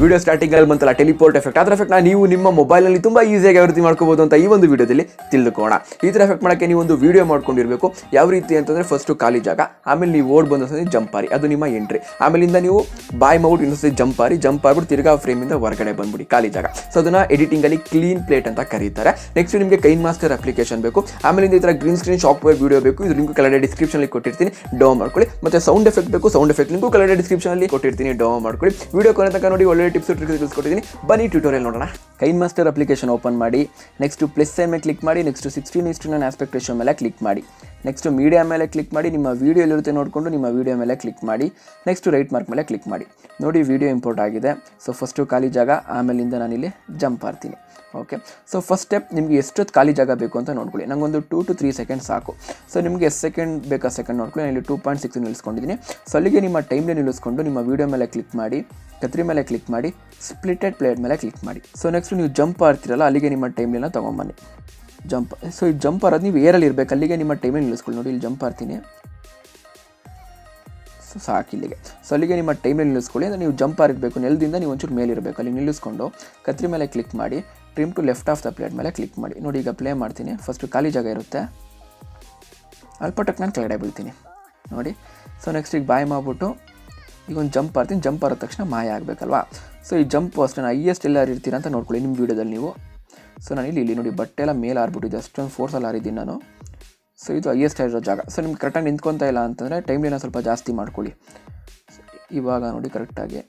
Video ಸ್ಟಾರ್ಟಿಂಗಲ್ಲಿ ಬಂತಲ್ಲ teleport effect ಅದರ ಎಫೆಕ್ಟ್ನ ನೀವು ನಿಮ್ಮ ಮೊಬೈಲಲ್ಲಿ ತುಂಬ ಈಸಿಯಾಗಿ ಯಾವ ರೀತಿ ಮಾಡ್ಕೋಬೋದು ಅಂತ ಈ ಒಂದು ವಿಡಿಯೋದಲ್ಲಿ ತಿಳಿದುಕೋಣ ಈ ಥರ ಎಫೆಕ್ಟ್ ಮಾಡೋಕ್ಕೆ ನೀವು ಒಂದು ವಿಡಿಯೋ ಮಾಡ್ಕೊಂಡಿರಬೇಕು. ಯಾವ ರೀತಿ ಅಂತಂದರೆ ಫಸ್ಟು ಖಾಲಿ ಜಾಗ, ಆಮೇಲೆ ನೀವು ಓಡ್ ಬಂದ ಜಂಪಾರಿ ಅದು ನಿಮ್ಮ ಎಂಟ್ರಿ ಆಮೇಲಿಂದ ನೀವು ಬಾಯ್ ಮೌಟ್ ಇನ್ನೊಂದ್ಸತಿ ಜಂಪ್ ಆರಿ ಜಂಪ್ ಆಗ್ಬಿಟ್ಟು ತಿರ್ಗಾ ಫ್ರೇಮಿಂದ ಹೊರಗಡೆ ಬಂದ್ಬಿಡಿ, ಖಾಲಿ ಜಾಗ. ಸೊ ಅದನ್ನ ಎಡಿಟಿಂಗಲ್ಲಿ ಕ್ಲೀನ್ ಪ್ಲೇಟ್ ಅಂತ ಕರೀತಾರೆ. ನೆಕ್ಸ್ಟ್ ನಿಮಗೆ ಕೈನ್ ಮಾಸ್ಟರ್ ಅಪ್ಲಿಕೇಶನ್ ಬೇಕು. ಆಮೇಲಿಂದ ಈ ಥರ ಗ್ರೀನ್ ಸ್ಕ್ರೀನ್ ಸಾಫ್ಟ್ವೇರ್ ವಿಡಿಯೋ ಬೇಕು. ಇದು ಲಿಂಕ್ ಕೆಳಗಡೆ ಡಿಸ್ಕ್ರಿಪ್ಷನಲ್ಲಿ ಕೊಟ್ಟಿರ್ತೀನಿ. ಡೌನ್ ಮಾಡ್ಕೊಳ್ಳಿ. ಮತ್ತೆ ಸೌಂಡ್ ಎಫೆಕ್ಟ್ ಬೇಕು ಸೌಂಡ್ ಎಫೆಕ್ಟ್ ಲಿಂಕು ಕೆಳಗಡೆ ಡಿಸ್ಕ್ರಿಪ್ಷನಲ್ಲಿ ಕೊಟ್ಟಿರ್ತೀನಿ. ಡೌನ್ ಮಾಡ್ಕೊಳ್ಳಿ. ವಿಡಿಯೋ ಕೊನೆ ತನಕ ನೋಡಿ ಒಳ್ಳೆ ಟಿಪ್ಸ್ ಟ್ರಿಕ್ಸ್ ತಿಳಿಸ್ಕೊಟ್ಟಿದ್ದೀನಿ. ಬನ್ನಿ ಟ್ಯೂಟೋರಿಯಲ್ ನೋಡೋಣ. ಕೈನ್ ಮಾಸ್ಟರ್ ಅಪ್ಲಿಕೇಶನ್ ಓಪನ್ ಮಾಡಿ ನೆಕ್ಸ್ಟ್ ಪ್ಲಸ್ ಸೈನ್ ಮೇಲೆ ಕ್ಲಿಕ್ ಮಾಡಿ ನೆಕ್ಸ್ಟ್ ಸಿಕ್ಸ್ಟೀನ್ ಇಸ್ಟು ನಾನು ಆಸ್ಪೆಕ್ಟ್ ರೇಷೋ ಮೇಲೆ ಕ್ಲಿಕ್ ಮಾಡಿ. ನೆಕ್ಸ್ಟ್ ಮೀಡಿಯಾ ಮೇಲೆ ಕ್ಲಿಕ್ ಮಾಡಿ, ನಿಮ್ಮ ವೀಡಿಯೋ ಎಲ್ಲಿರುತ್ತೆ ನೋಡಿಕೊಂಡು ನಿಮ್ಮ ವೀಡಿಯೋ ಮೇಲೆ ಕ್ಲಿಕ್ ಮಾಡಿ. ನೆಕ್ಸ್ಟ್ ರೈಟ್ ಮಾರ್ಕ್ ಮೇಲೆ ಕ್ಲಿಕ್ ಮಾಡಿ. ನೋಡಿ ವೀಡಿಯೋ ಇಂಪೋರ್ಟ್ ಆಗಿದೆ. ಸೊ ಫಸ್ಟು ಖಾಲಿ ಜಾಗ, ಆಮೇಲಿಂದ ನಾನಿಲ್ಲಿ ಜಂಪ್ ಮಾಡ್ತೀನಿ. ಓಕೆ ಸೊ ಫಸ್ಟ್ ಸ್ಟೆಪ್ ನಿಮಗೆ ಎಷ್ಟೊತ್ತು ಖಾಲಿ ಜಾಗ ಬೇಕು ಅಂತ ನೋಡ್ಕೊಳ್ಳಿ. ನಂಗೊಂದು ಟೂ ಟು ತ್ರೀ ಸೆಕೆಂಡ್ ಸಾಕು. ಸೊ ನಿಮಗೆ ಎಷ್ಟು ಸೆಕೆಂಡ್ ಬೇಕಾ ಸೆಕೆಂಡ್ ನೋಡ್ಕೊಳ್ಳಿ. ನಾನು ಇಲ್ಲಿ ಟೂ ಪಾಯಿಂಟ್ ಸಿಕ್ಸ್ ನಿಲ್ಲಿಸ್ಕೊಂಡಿದ್ದೀನಿ. ಸೊ ಅಲ್ಲಿಗೆ ನಿಮ್ಮ ಟೈಮ್ನ ನಿಲ್ಲಿಸ್ಕೊಂಡು ನಿಮ್ಮ ವೀಡಿಯೋ ಮೇಲೆ ಕ್ಲಿಕ್ ಮಾಡಿ, ಕತ್ರಿ ಮೇಲೆ ಕ್ಲಿಕ್ ಮಾಡಿ ಸ್ಪ್ಲಿಟೆಡ್ ಪ್ಲೇಟ್ ಮೇಲೆ ಕ್ಲಿಕ್ ಮಾಡಿ. ಸೊ ನೆಕ್ಸ್ಟ್ ನೀವು ಜಂಪ್ ಆಡ್ತಿರಲ್ಲ ಅಲ್ಲಿಗೆ ನಿಮ್ಮ ಟೈಮ್ಲಿನ ತೊಗೊಂಬನ್ನಿ. ಜಂಪ್ ಸೊ ಈ ಜಂಪ್ ಆರೋದು ನೀವು ಏರಲ್ಲಿ ಇರಬೇಕು. ಅಲ್ಲಿಗೆ ನಿಮ್ಮ ಟೈಮಲ್ಲಿ ನಿಲ್ಲಿಸ್ಕೊಳ್ಳಿ. ನೋಡಿ, ಇಲ್ಲಿ ಜಂಪ್ ಆಡ್ತೀನಿ ಸಾಕು ಇಲ್ಲಿಗೆ ಸೊ ಅಲ್ಲಿಗೆ ನಿಮ್ಮ ಟೈಮಲ್ಲಿ ನಿಲ್ಲಿಸ್ಕೊಳ್ಳಿ. ಅಂದರೆ ನೀವು ಜಂಪ್ ಆಗಿರಬೇಕು ನೆಲದಿಂದ ನೀವು ಒಂಚೂರು ಮೇಲೆ ಇರಬೇಕು. ಅಲ್ಲಿ ನಿಲ್ಲಿಸ್ಕೊಂಡು ಕತ್ರಿ ಮೇಲೆ ಕ್ಲಿಕ್ ಮಾಡಿ trim to left of the playhead ಮೇಲೆ ಕ್ಲಿಕ್ ಮಾಡಿ. ನೋಡಿ, ಈಗ ಪ್ಲೇ ಮಾಡ್ತೀನಿ. ಫಸ್ಟು ಖಾಲಿ ಜಾಗ ಇರುತ್ತೆ. ಅಲ್ಪಟಕ್ಕೆ ನಾನು ಕೆಳಗಡೆ ಬೀಳ್ತೀನಿ. ನೋಡಿ. ಸೊ ನೆಕ್ಸ್ಟ್ ಈಗ ಬಾಯ್ ಮಾಡಿಬಿಟ್ಟು ಈಗ ಒಂದು ಜಂಪ್ ಆಡ್ತೀನಿ. ಜಂಪ್ ಆದ ತಕ್ಷಣ ಮಾಯ ಆಗಬೇಕಲ್ವಾ? ಸೊ ಈ ಜಂಪ್ ಅಷ್ಟೇ ಹೈಯೆಸ್ಟ್ ಎಲ್ಲ ಇರ್ತೀರ ಅಂತ ನೋಡ್ಕೊಳ್ಳಿ ನಿಮ್ಮ ವೀಡಿಯೋದಲ್ಲಿ ನೀವು. ಸೊ ನಾನು ಇಲ್ಲಿ ಇಲ್ಲಿ ನೋಡಿ ಬಟ್ಟೆ ಎಲ್ಲ ಮೇಲೆ ಆರ್ಬಿಟ್ಟಿದೆ. ಅಷ್ಟೊಂದು ಫೋರ್ಸಲ್ಲಿ ಆರಿದ್ದೀನಿ ನಾನು. ಸೊ ಇದು ಹೈಯೆಸ್ಟ್ ಆಗಿರೋ ಜಾಗ. ಸೊ ನಿಮ್ಗೆ ಕರೆಕ್ಟಾಗಿ ನಿಂತ್ಕೊತಾ ಇಲ್ಲ ಅಂತಂದರೆ ಟೈಮ್ಲಿನ ಸ್ವಲ್ಪ ಜಾಸ್ತಿ ಮಾಡ್ಕೊಳ್ಳಿ. ಇವಾಗ ನೋಡಿ ಕರೆಕ್ಟಾಗಿ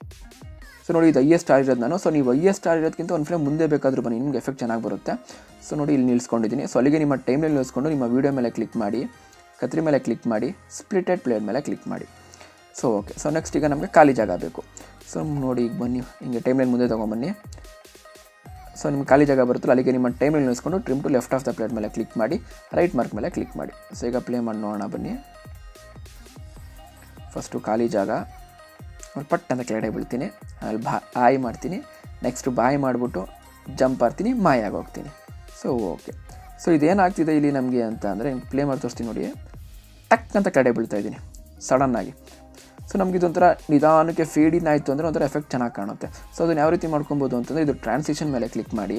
ಸೊ ನೋಡಿ ಇದು ಹೈಯೆಸ್ಟ್ ಆಗಿರೋದು ನಾನು. ಸೊ ನೀವು ಹೈಯೆಸ್ಟ್ ಆಗಿರೋದಕ್ಕಿಂತ ಒಂದು ಫ್ರೇಮ್ ಮುಂದೆ ಬೇಕಾದರೂ ಬನ್ನಿ, ನಿಮ್ಗೆ ಎಫೆಕ್ಟ್ ಚೆನ್ನಾಗಿ ಬರುತ್ತೆ. ಸೊ ನೋಡಿ ಇಲ್ಲಿ ನಿಲ್ಸ್ಕೊಂಡಿದ್ದೀನಿ. ಸೊ ಅಲ್ಲಿಗೆ ನಿಮ್ಮ ಟೈಮ್ನಲ್ಲಿ ನಿಲ್ಲಿಸ್ಕೊಂಡು ನಿಮ್ಮ ವೀಡಿಯೋ ಮೇಲೆ ಕ್ಲಿಕ್ ಮಾಡಿ, ಕತ್ರಿ ಮೇಲೆ ಕ್ಲಿಕ್ ಮಾಡಿ ಸ್ಪ್ಲಿಟೆಡ್ ಪ್ಲೇಯರ್ ಮೇಲೆ ಕ್ಲಿಕ್ ಮಾಡಿ. ಸೊ ಓಕೆ ಸೊ ನೆಕ್ಸ್ಟ್ ಈಗ ನಮಗೆ ಖಾಲಿ ಜಾಗ ಬೇಕು. ಸೊ ನೋಡಿ ಈಗ ಬನ್ನಿ, ಹಿಂಗೆ ಟೈಮ್ಲೈನ್ ಮುಂದೆ ತೊಗೊಂಬನ್ನಿ ಸೊ ನಿಮ್ಗೆ ಖಾಲಿ ಜಾಗ ಬರುತ್ತಲ್ಲ, ಅಲ್ಲಿಗೆ ನಿಮ್ಮ ಟೈಮಲ್ಲಿ ನಿಲ್ಲಿಸ್ಕೊಂಡು trim to left of the playhead ಮೇಲೆ ಕ್ಲಿಕ್ ಮಾಡಿ ರೈಟ್ ಮಾರ್ಕ್ ಮೇಲೆ ಕ್ಲಿಕ್ ಮಾಡಿ. ಸೊ ಈಗ ಪ್ಲೇ ಮಾಡಿ ನೋಡೋಣ ಬನ್ನಿ. ಫಸ್ಟು ಖಾಲಿ ಜಾಗ. ಒಂದು ಪಟ್ ಅಂತ ಕೆಳಗಡೆ ಬೀಳ್ತೀನಿ. ಅಲ್ಲಿ ಬಾ ಆಯ್ ಮಾಡ್ತೀನಿ. ನೆಕ್ಸ್ಟು ಬಾಯ್ ಮಾಡಿಬಿಟ್ಟು ಜಂಪ್ ಆಡ್ತೀನಿ ಮಾಯಾಗಿ ಹೋಗ್ತೀನಿ. ಸೊ ಓಕೆ ಸೊ ಇದೇನಾಗ್ತಿದೆ ಇಲ್ಲಿ ನಮಗೆ ಅಂತ ಅಂದರೆ ಪ್ಲೇ ಮಾಡಿ ತೋರಿಸ್ತೀನಿ ನೋಡಿ. ಟಕ್ ಅಂತ ಕೆಳಗಡೆ ಬೀಳ್ತಾ ಇದ್ದೀನಿ. ಸಡನ್ನಾಗಿ ಸೊ ನಮಗೆ ಇದೊಂಥರ ನಿಧಾನಕ್ಕೆ ಫೇಡ್ ಇನ್ ಆಯಿತು ಅಂದರೆ ಒಂಥರ ಎಫೆಕ್ಟ್ ಚೆನ್ನಾಗಿ ಕಾಣುತ್ತೆ. ಸೊ ಅದನ್ನು ಯಾವ ರೀತಿ ಮಾಡ್ಕೊಬೋದು ಅಂತಂದರೆ ಇದು ಟ್ರಾನ್ಸಿಷನ್ ಮೇಲೆ ಕ್ಲಿಕ್ ಮಾಡಿ.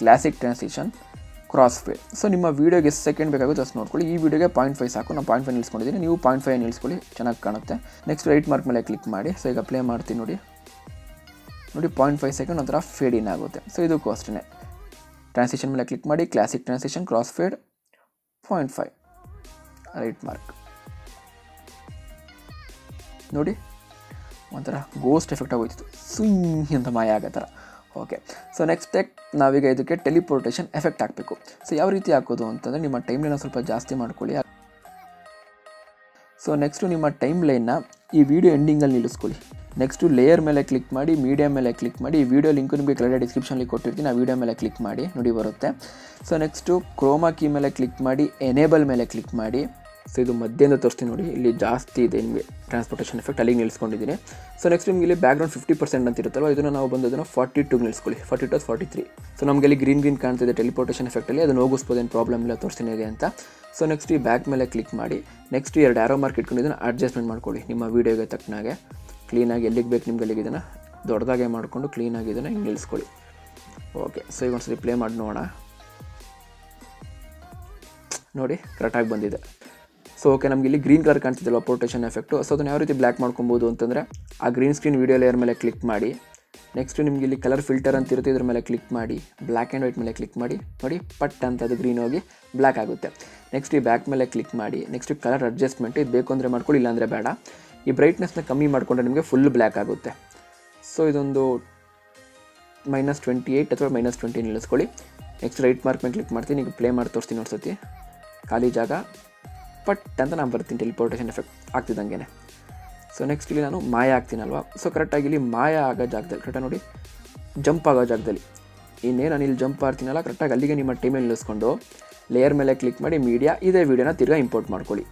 Classic transition cross fade so ನಿಮ್ಮ ವೀಡಿಯೋಗೆ ಎಷ್ಟು ಸೆಕೆಂಡ್ ಬೇಕಾಗುತ್ತೆ ಅಷ್ಟು ನೋಡ್ಕೊಳ್ಳಿ. ಈ ವಿಡಿಯೋಗೆ ಪಾಯಿಂಟ್ ಫೈವ್ ಸಾಕು. ನಾನು ಪಾಯಿಂಟ್ ಫೈವ್ ನಿಲ್ಸ್ಕೊಂಡಿದ್ದೀನಿ. ನೀವು ಪಾಯಿಂಟ್ ಫೈವ್ ನಿಲ್ಸ್ಕೊಳ್ಳಿ, ಚೆನ್ನಾಗಿ ಕಾಣುತ್ತೆ. ನೆಕ್ಸ್ಟ್ ರೈಟ್ ಮಾರ್ಕ್ ಮೇಲೆ ಕ್ಲಿಕ್ ಮಾಡಿ. ಸೊ ಈಗ ಪ್ಲೇ ಮಾಡ್ತೀನಿ ನೋಡಿ. ನೋಡಿ ಪಾಯಿಂಟ್ ಫೈವ್ ಸೆಕೆಂಡ್ ಒಂಥರ ಫೇಡ್ ಇನ್ ಆಗುತ್ತೆ. ಸೊ ಇದಕ್ಕೂ ಅಷ್ಟೇ ಟ್ರಾನ್ಸಿಷನ್ ಮೇಲೆ ಕ್ಲಿಕ್ ಮಾಡಿ. Classic transition cross fade point five right mark ನೋಡಿ, ಒಂಥರ ಗೋಸ್ಟ್ ಎಫೆಕ್ಟ್ ಆಗೋಯ್ತು ಸುಯ್ ಅಂತ ಮಾಯ ಆಗೋ ಥರ. ಓಕೆ ಸೊ ನೆಕ್ಸ್ಟ್ ಟೆಕ್ ನಾವೀಗ ಇದಕ್ಕೆ ಟೆಲಿಪೋರ್ಟೇಷನ್ ಎಫೆಕ್ಟ್ ಹಾಕಬೇಕು. ಸೊ ಯಾವ ರೀತಿ ಹಾಕೋದು ಅಂತಂದರೆ, ನಿಮ್ಮ ಟೈಮ್ ಲೈನ ಸ್ವಲ್ಪ ಜಾಸ್ತಿ ಮಾಡ್ಕೊಳ್ಳಿ. ಸೊ ನೆಕ್ಸ್ಟು ನಿಮ್ಮ ಟೈಮ್ ಲೈನ್ನ ಈ ವಿಡಿಯೋ ಎಂಡಿಂಗಲ್ಲಿ ನಿಲ್ಲಿಸ್ಕೊಳ್ಳಿ. ನೆಕ್ಸ್ಟು ಲೇಯರ್ ಮೇಲೆ ಕ್ಲಿಕ್ ಮಾಡಿ ಮೀಡಿಯಾ ಮೇಲೆ ಕ್ಲಿಕ್ ಮಾಡಿ, ಈ ವಿಡಿಯೋ ಲಿಂಕು ನಿಮಗೆ ಕೆಳಗಡೆ ಡಿಸ್ಕ್ರಿಪ್ಷನಲ್ಲಿ ಕೊಟ್ಟಿರ್ತೀನಿ, ಆ ವಿಡಿಯೋ ಮೇಲೆ ಕ್ಲಿಕ್ ಮಾಡಿ, ನೋಡಿ ಬರುತ್ತೆ. ಸೊ ನೆಕ್ಸ್ಟು ಕ್ರೋಮಾ ಕೀ ಮೇಲೆ ಕ್ಲಿಕ್ ಮಾಡಿ ಎನೇಬಲ್ ಮೇಲೆ ಕ್ಲಿಕ್ ಮಾಡಿ. ಸೊ ಇದು ಮಧ್ಯದಿಂದ ತೋರಿಸ್ತೀನಿ ನೋಡಿ. ಇಲ್ಲಿ ಜಾಸ್ತಿ ಇದೆ ನಿಮಗೆ ಟ್ರಾನ್ಸ್ಪೋರ್ಟೇಷನ್ ಎಫೆಕ್ಟ್ ಅಲ್ಲಿಗೆ ನಿಲ್ಸ್ಕೊಂಡಿದ್ದೀನಿ ಸೊ ನೆಕ್ಸ್ಟ್ ನಿಮಗೆ ಇಲ್ಲಿ ಬ್ಯಾಕ್ಗ್ರೌಂಡ್ ಫಿಫ್ಟಿ ಪರ್ಸೆಂಟ್ ಅಂತ ಇರುತ್ತಲ್ಲ ಇದನ್ನು ನಾವು ಬಂದು ಅದನ್ನು forty two ನಿಲ್ಸ್ಕೊಳ್ಳಿ forty two forty three so ನಮಗೆ ಇಲ್ಲಿ ಗ್ರೀನ್ ಗ್ರೀನ್ ಕಾಣ್ತಿದೆ ಟೆಲಿಪೋರ್ಟೇಷನ್ ಎಫೆಕ್ಟಲ್ಲಿ ಅದನ್ನು ಹೋಗಿಸ್ಬೋದು ಏನು ಪ್ರಾಬ್ಲಮ್ ಇಲ್ಲ, ತೋರಿಸ್ತೀನಿ ಇದೆ ಅಂತ. ಸೊ ನೆಕ್ಸ್ಟ್ ಈ ಬ್ಯಾಕ್ ಮೇಲೆ ಕ್ಲಿಕ್ ಮಾಡಿ. ನೆಕ್ಸ್ಟ್ ಎರಡು ಆರೋ ಮಾರ್ಕ್ ಇಟ್ಕೊಂಡು ಇದನ್ನು ಅಡ್ಜಸ್ಟ್ಮೆಂಟ್ ಮಾಡ್ಕೊಳ್ಳಿ. ನಿಮ್ಮ ವೀಡಿಯೋಗೆ ತಕ್ಕನಾಗೆ. ಕ್ಲೀನಾಗಿ ಎಲ್ಲಿಗೆ ಬೇಕು ನಿಮ್ಗೆ ಅಲ್ಲಿಗೆ ಇದನ್ನು ದೊಡ್ಡದಾಗೆ ಮಾಡಿಕೊಂಡು ಕ್ಲೀನಾಗಿ ಇದನ್ನು ಹಿಂಗೆ ನಿಲ್ಲಿಸ್ಕೊಳ್ಳಿ. ಓಕೆ ಸೊ ಈಗ ಒಂದ್ಸರಿ ಪ್ಲೇ ಮಾಡಿ ನೋಡೋಣ. ನೋಡಿ ಕರೆಕ್ಟಾಗಿ ಬಂದಿದೆ. ಸೊ ಓಕೆ ನಮಗೆ ಇಲ್ಲಿ ಗ್ರೀನ್ ಕಲರ್ ಕಾಣ್ತಿದ್ದಲ್ಲ ಪ್ರೊಟೆಕ್ಷನ್ ಎಫೆಕ್ಟು ಸೊ ಅದನ್ನು ಯಾವ ರೀತಿ ಬ್ಲ್ಯಾಕ್ ಮಾಡ್ಕೊಬೋದು ಅಂತಂದರೆ, ಆ ಗ್ರೀನ್ ಸ್ಕ್ರೀನ್ ವೀಡಿಯೋ ಲೇಯರ್ ಮೇಲೆ ಕ್ಲಿಕ್ ಮಾಡಿ. ನೆಕ್ಸ್ಟ್ ನಿಮಗೆ ಇಲ್ಲಿ ಕಲರ್ ಫಿಲ್ಟರ್ ಅಂತ ಇರುತ್ತೆ, ಇದ್ರ ಮೇಲೆ ಕ್ಲಿಕ್ ಮಾಡಿ. ಬ್ಲ್ಯಾಕ್ ಆ್ಯಂಡ್ ವೈಟ್ ಮೇಲೆ ಕ್ಲಿಕ್ ಮಾಡಿ. ನೋಡಿ, ಪಟ್ ಅಂತ ಅದು ಗ್ರೀನ್ ಹೋಗಿ ಬ್ಲ್ಯಾಕ್ ಆಗುತ್ತೆ. ನೆಕ್ಸ್ಟ್ ಈ ಬ್ಯಾಕ್ ಮೇಲೆ ಕ್ಲಿಕ್ ಮಾಡಿ. ನೆಕ್ಸ್ಟ್ ಕಲರ್ ಅಡ್ಜಸ್ಟ್ಮೆಂಟ್ ಇದು ಬೇಕು ಅಂದರೆ ಮಾಡ್ಕೊಳ್ಳಿ, ಇಲ್ಲಾಂದರೆ ಬೇಡ. ಈ ಬ್ರೈಟ್ನೆಸ್ನ ಕಮ್ಮಿ ಮಾಡಿಕೊಂಡ್ರೆ ನಿಮಗೆ ಫುಲ್ ಬ್ಲ್ಯಾಕ್ ಆಗುತ್ತೆ. ಸೊ ಇದೊಂದು ಮೈನಸ್ ಟ್ವೆಂಟಿ ಏಯ್ಟ್ ಅಥವಾ ಮೈನಸ್ ಟ್ವೆಂಟಿ ನಿಲ್ಲಿಸ್ಕೊಳ್ಳಿ. ನೆಕ್ಸ್ಟ್ ರೈಟ್ ಮಾರ್ಕ್ ಮೇಲೆ ಕ್ಲಿಕ್ ಮಾಡ್ತೀನಿ, ಈಗ ಪ್ಲೇ ಮಾಡಿ ತೋರಿಸ್ತೀನಿ ಸತಿ ಖಾಲಿ ಜಾಗ. ಪಟ್ ಅಂತ ನಾನು ಬರ್ತೀನಿ ಟೆಲಿಪೋರ್ಟೇಷನ್ ಎಫೆಕ್ಟ್ ಆಗ್ತಿದ್ದಂಗೆ ಸೊ ನೆಕ್ಸ್ಟ್ ಇಲ್ಲಿ ನಾನು ಮಾಯ ಆಗ್ತೀನಲ್ವಾ? ಸೊ ಕರೆಕ್ಟಾಗಿ ಇಲ್ಲಿ ಮಾಯ ಆಗೋ ಜಾಗದಲ್ಲಿ ಕರೆಕ್ಟಾಗಿ ನೋಡಿ ಜಂಪ್ ಆಗೋ ಜಾಗದಲ್ಲಿ. ಇನ್ನೇ ನಾನು ಇಲ್ಲಿ ಜಂಪ್ ಆಗ್ತೀನಲ್ಲ ಕರೆಕ್ಟಾಗಿ ಅಲ್ಲಿಗೆ ನಿಮ್ಮ ಟೈಮಲ್ಲಿ ನಿಲ್ಲಿಸ್ಕೊಂಡು ಲೇಯರ್ ಮೇಲೆ ಕ್ಲಿಕ್ ಮಾಡಿ ಮೀಡಿಯಾ ಇದೇ ವೀಡಿಯೋನ ತಿರ್ಗಾ ಇಂಪೋರ್ಟ್ ಮಾಡ್ಕೊಳ್ಳಿ.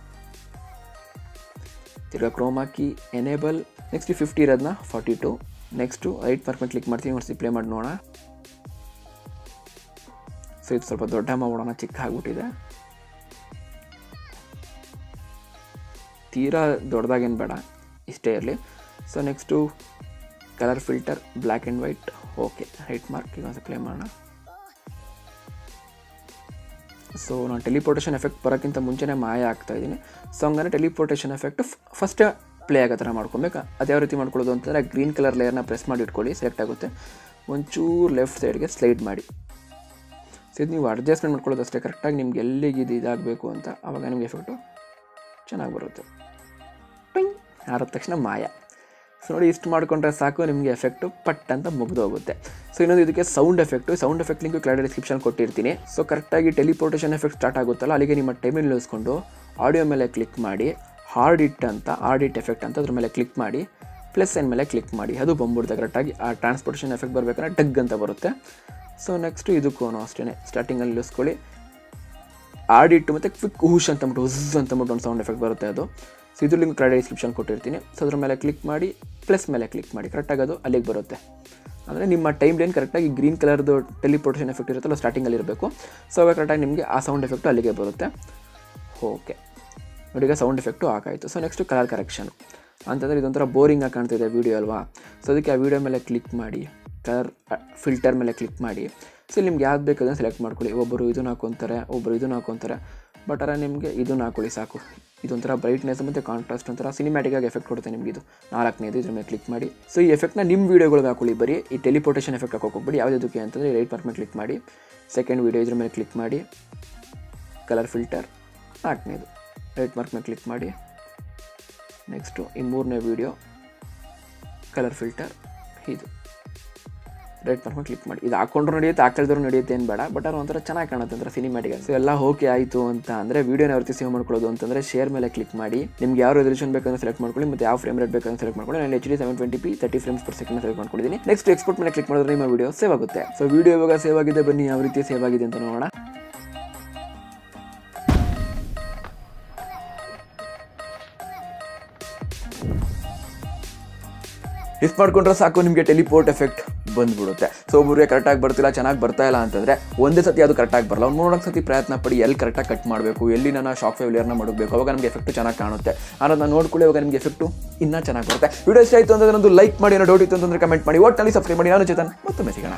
ತಿರ್ಗಾ ಕ್ರೋಮ್ ಹಾಕಿ ಎನೇಬಲ್ ನೆಕ್ಸ್ಟ್ ಫಿಫ್ಟಿ ಇರೋದನ್ನ forty two next right mark click ಮಾಡ್ತೀನಿ ಒಂದು ಪ್ಲೇ ಮಾಡಿ ನೋಡೋಣ. ಸೊ ಇದು ಸ್ವಲ್ಪ ದೊಡ್ಡ ಮಾಡೋಣ ಚಿಕ್ಕ ಆಗ್ಬಿಟ್ಟಿದೆ ತೀರಾ ದೊಡ್ಡದಾಗೇನು ಬೇಡ, ಇಷ್ಟೇ ಇರಲಿ. So next colour filter black and white okay right mark ಒಂದು ಕ್ಲೇಮ್ ಮಾಡೋಣ. ಸೊ ನಾನು ಟೆಲಿಪೋರ್ಟೇಷನ್ ಎಫೆಕ್ಟ್ ಬರೋಕ್ಕಿಂತ ಮುಂಚೆನೇ ಮಾಯ ಆಗ್ತಾ ಇದ್ದೀನಿ. ಸೊ ಹಂಗಾರೆ ಟೆಲಿಪೋರ್ಟೇಷನ್ ಎಫೆಕ್ಟ್ ಫಸ್ಟ್ ಪ್ಲೇ ಆಗೋ ಥರ ಮಾಡ್ಕೊಬೇಕು? ಅದು ರೀತಿ ಮಾಡ್ಕೊಳ್ಳೋದು ಅಂತಂದರೆ ಗ್ರೀನ್ ಕಲರ್ ಲೇಯರ್ನ ಪ್ರೆಸ್ ಮಾಡಿ ಇಟ್ಕೊಳ್ಳಿ ಸೆಲೆಕ್ಟ್ ಆಗುತ್ತೆ. ಒಂಚೂರು ಲೆಫ್ಟ್ ಸೈಡ್ಗೆ ಸ್ಲೈಡ್ ಮಾಡಿ. ಸೊ ಇದು ನೀವು ಅಡ್ಜಸ್ಟ್ಮೆಂಟ್ ಮಾಡ್ಕೊಳ್ಳೋದು ಅಷ್ಟೇ ಕರೆಕ್ಟಾಗಿ ನಿಮ್ಗೆ ಎಲ್ಲಿಗೆ ಇದು ಇದಾಗಬೇಕು ಅಂತ ಆವಾಗ ನಿಮಗೆ ಎಫೆಕ್ಟು ಚೆನ್ನಾಗಿ ಬರುತ್ತೆ ಪಿಂಗ್! ಆದ ತಕ್ಷಣ ಮಾಯ. ಸೊ ನೋಡಿ ಇಷ್ಟು ಮಾಡಿಕೊಂಡ್ರೆ ಸಾಕು, ನಿಮಗೆ ಎಫೆಕ್ಟು ಪಟ್ ಅಂತ ಮುಗ್ದೋಗುತ್ತೆ. ಸೊ ಇನ್ನೊಂದು ಇದಕ್ಕೆ sound effect sound effect link ಕೆಳಗಡೆ ಡಿಸ್ಕ್ರಿಪ್ಷನ್ ಕೊಟ್ಟಿರ್ತೀನಿ. ಸೊ ಕರೆಕ್ಟಾಗಿ ಟೆಲಿಪೋರ್ಟೇಷನ್ ಎಫೆಕ್ಟ್ ಸ್ಟಾರ್ಟ್ ಆಗುತ್ತಲ್ಲ, ಅಲ್ಲಿಗೆ ನಿಮ್ಮ ಟೈಮಲ್ಲಿ ಉಳಿಸ್ಕೊಂಡು ಆಡಿಯೋ ಮೇಲೆ ಕ್ಲಿಕ್ ಮಾಡಿ ಹಾರ್ಡ್ ಇಟ್ ಅಂತ ಹಾರ್ಡ್ ಇಟ್ ಎಫೆಕ್ಟ್ ಅಂತ ಅದ್ರ ಮೇಲೆ ಕ್ಲಿಕ್ ಮಾಡಿ ಪ್ಲಸ್ ಎನ್ ಮೇಲೆ ಕ್ಲಿಕ್ ಮಾಡಿ, ಅದು ಬಂದ್ಬಿಡುತ್ತೆ ಕರೆಕ್ಟಾಗಿ ಆ ಟ್ರಾನ್ಸ್ಪೋರ್ಟೇಷನ್ ಎಫೆಕ್ಟ್ ಬರಬೇಕಾದ್ರೆ ಟಗ್ ಅಂತ ಬರುತ್ತೆ. ಸೊ ನೆಕ್ಸ್ಟು ಇದಕ್ಕೂ ಅಷ್ಟೇ ಸ್ಟಾರ್ಟಿಂಗಲ್ಲಿ ನಿಲ್ಲಿಸ್ಕೊಳ್ಳಿ ಆಡಿಟ್ ಮತ್ತು ಕ್ವಿಕ್ ಹೂಶ್ ಅಂತ ಅಂದ್ಬಿಟ್ಟು ಹುಸ್ ಅಂತ ಅಂದ್ಬಿಟ್ಟು ಒಂದು ಸೌಂಡ್ ಎಫೆಕ್ಟ್ ಬರುತ್ತೆ ಅದು. ಸೊ ಇದ್ರ ಲಿಂಕ್ ಕೆಳಗಡೆ ಡಿಸ್ಕ್ರಿಪ್ಷನ್ ಕೊಟ್ಟಿರ್ತೀನಿ. ಸೊ ಅದ್ರ ಮೇಲೆ ಕ್ಲಿಕ್ ಮಾಡಿ ಪ್ಲಸ್ ಮೇಲೆ ಕ್ಲಿಕ್ ಮಾಡಿ ಕರೆಕ್ಟಾಗಿ ಅದು ಅಲ್ಲಿಗೆ ಬರುತ್ತೆ. ಅಂದರೆ ನಿಮ್ಮ ಟೈಮ್ ಲೈನ್ ಕರೆಕ್ಟಾಗಿ ಗ್ರೀನ್ ಕಲರ್ದು ಟೆಲಿಪೋರ್ಟೇಷನ್ ಎಫೆಕ್ಟ್ ಇರುತ್ತಲ್ಲ ಸ್ಟಾರ್ಟಿಂಗಲ್ಲಿ ಇರಬೇಕು. ಸೊ ಅವಾಗ ಕರೆಕ್ಟಾಗಿ ನಿಮಗೆ ಆ ಸೌಂಡ್ ಎಫೆಕ್ಟು ಅಲ್ಲಿಗೆ ಬರುತ್ತೆ. ಓಕೆ ನೋಡಿ, ಈಗ ಸೌಂಡ್ ಎಫೆಕ್ಟು ಹಾಕಾಯಿತು ಸೊ ನೆಕ್ಸ್ಟು ಕಲರ್ ಕರೆಕ್ಷನ್ ಅಂತಂದರೆ ಇದೊಂಥರ ಬೋರಿಂಗ್ ಆಗಿ ಕಾಣ್ತಿದೆ ವೀಡಿಯೋ ಅಲ್ವಾ? ಸೊ ಅದಕ್ಕೆ ಆ ವೀಡಿಯೋ ಮೇಲೆ ಕ್ಲಿಕ್ ಮಾಡಿ ಕಲರ್ ಫಿಲ್ಟರ್ ಮೇಲೆ ಕ್ಲಿಕ್ ಮಾಡಿ. ಸೊ ನಿಮ್ಗೆ ಯಾವ್ದು ಬೇಕು ಅದನ್ನು ಸೆಲೆಕ್ಟ್ ಮಾಡ್ಕೊಳ್ಳಿ. ಒಬ್ಬರು ಇದನ್ನು ಹಾಕೊತಾರೆ ಒಬ್ಬರು ಇದನ್ನು ಹಾಕೊತಾರೆ. ಬಟ್ ಅರ ನಿಮಗೆ ಇದನ್ನು ಹಾಕೊಳ್ಳಿ ಸಾಕು. ಇದೊಂಥರ ಬ್ರೈಟ್ನೆಸ್ ಮತ್ತು ಕಾಂಟ್ರಾಸ್ಟ್ ಒಂಥರ ಸಿನಿಮ್ಯಾಟಿಕ್ ಆಗಿ ಎಫೆಕ್ಟ್ ಕೊಡುತ್ತೆ ನಿಮಗೆ ಇದು. ನಾಲ್ಕನೇದು ಇದ್ರ ಮೇಲೆ ಕ್ಲಿಕ್ ಮಾಡಿ. ಸೊ ಈ ಎಫೆಕ್ಟ್ನ ನಿಮ್ಮ ವೀಡಿಯೋಗಳಿಗೆ ಹಾಕೊಳ್ಳಿ ಬರೀ. ಈ ಟೆಲಿಪೋರ್ಟೇಷನ್ ಎಫೆಕ್ಟ್ ಹಾಕೋಕೆ ಹೋಗ್ಬಿಡಿ. ಯಾವುದಕ್ಕೆ ಅಂತಂದರೆ ರೈಟ್ ಮೇಲೆ ಕ್ಲಿಕ್ ಮಾಡಿ. ಸೆಕೆಂಡ್ ವೀಡಿಯೋ ಇದ್ರ ಮೇಲೆ ಕ್ಲಿಕ್ ಮಾಡಿ. ಕಲರ್ ಫಿಲ್ಟರ್ ನಾಲ್ಕನೇದು. ರೈಟ್ ಮಾರ್ಕ್ ಮೇಲೆ ಕ್ಲಿಕ್ ಮಾಡಿ. ನೆಕ್ಸ್ಟು ಈ ಮೂರನೇ ವೀಡಿಯೋ ಕಲರ್ ಫಿಲ್ಟರ್ ಇದು. ರೈಟ್ ಮಾರ್ಕ್ ಕ್ಲಿಕ್ ಮಾಡಿ. ಇದು ಹಾಕೊಂಡ್ರು ನಡೆಯುತ್ತೆ, ಹಾಕಲ್ದ್ರು ನಡೆಯುತ್ತೆ ಏನು ಬೇಡ. ಬಟ್ ಅದು ಒಂಥರ ಚೆನ್ನಾಗಿ ಕಾಣುತ್ತೆ ಅಂದ್ರೆ ಸಿನಿಮ್ಯಾಟಿಕ್ ಸೊ ಎಲ್ಲ ಓಕೆ ಆಯಿತು ಅಂತ ಅಂದರೆ ಯಾವ ರೀತಿ ಸೇವ್ ಮಾಡ್ಕೊಳ್ಳೋದು ಅಂತಂದರೆ ಶೇರ್ ಮೇಲೆ ಕ್ಲಿಕ್ ಮಾಡಿ. ನಿಮ್ಗೆ ಯಾವ ರೆಸಲ್ಯೂಷನ್ ಬೇಕಂದ್ರೆ ಸೆಲೆಕ್ಟ್ ಮಾಡ್ಕೊಳ್ಳಿ, ಮತ್ತೆ ಯಾವ ಫ್ರೇಮ್ ರೇಟ್ ಬೇಕಂತ ಸೆಲೆಕ್ಟ್ ಮಾಡ್ಕೊಳ್ಳಿ. ನಾನು H D seven twenty P thirty frames per second select ಮಾಡ್ಕೊಂಡಿದ್ದೀನಿ. ನೆಕ್ಸ್ಟ್ ಎಕ್ಸ್ಪೋರ್ಟ್ ಮೇಲೆ ಕ್ಲಿಕ್ ಮಾಡಿದ್ರೆ ನಿಮ್ಮ ವೀಡಿಯೋ ಸೇವ್ ಆಗುತ್ತೆ. ಸೊ ವೀಡಿಯೋ ಇವಾಗ ಸೇವ್ ಆಗಿದೆ ಬನ್ನಿ, ಯಾವ ರೀತಿ ಸೇವ್ ಆಗಿದೆ ಅಂತ ನೋಡೋಣ. ಇಷ್ಟು ಮಾಡ್ಕೊಂಡ್ರೆ ಸಾಕು ನಿಮಗೆ ಟೆಲಿಪೋರ್ಟ್ ಎಫೆಕ್ಟ್ ಬಂದ್ಬಿಡುತ್ತೆ. ಸೊ ಒಬ್ಬರಿಗೆ ಕರೆಕ್ಟಾಗಿ ಬರ್ತಿಲ್ಲ, ಚೆನ್ನಾಗಿ ಬರ್ತಾ ಇಲ್ಲ ಅಂತಂದರೆ ಒಂದೇ ಸತಿ ಅದು ಕರೆಕ್ಟಾಗಿ ಬರಲ್ಲ. ಒಂದು ಮೂರ್ನಾಲ್ಕು ಸತಿ ಪ್ರಯತ್ನ ಪಡಿ, ಎಲ್ಲಿ ಕರೆಕ್ಟಾಗಿ ಕಟ್ ಮಾಡಬೇಕು, ಎಲ್ಲಿ ನಾನು ಶಾಕ್ ಫೇವ್ಲಿಯರ್ನ ಮಾಡಬೇಕು, ಅವಾಗ ನಮಗೆ ಎಫೆಕ್ಟ್ ಚೆನ್ನಾಗಿ ಕಾಣುತ್ತೆ. ನಾನು ನೋಡ್ಕೊಳ್ಳಿ, ಅವಾಗ ನಿಮಗೆ ಎಫೆಕ್ಟು ಇನ್ನೂ ಚೆನ್ನಾಗಿ ಬರುತ್ತೆ. ವಿಡಿಯೋ ಇಷ್ಟ ಆಯಿತು ಅಂತಂದ್ರೆ ಒಂದು ಲೈಕ್ ಮಾಡಿ, ಏನೋ ಡೌಟ್ ಇತ್ತು ಅಂತಂದ್ರೆ ಕಮೆಂಟ್ ಮಾಡಿ. ಒಟ್ಟಲ್ಲಿ ಸಬ್ಸ್ಕ್ರೈಬ್ ಮಾಡಿ. ನಾನು ಚೇತನ್, ಮತ್ತೊಮ್ಮೆ ಸಿಗೋಣ.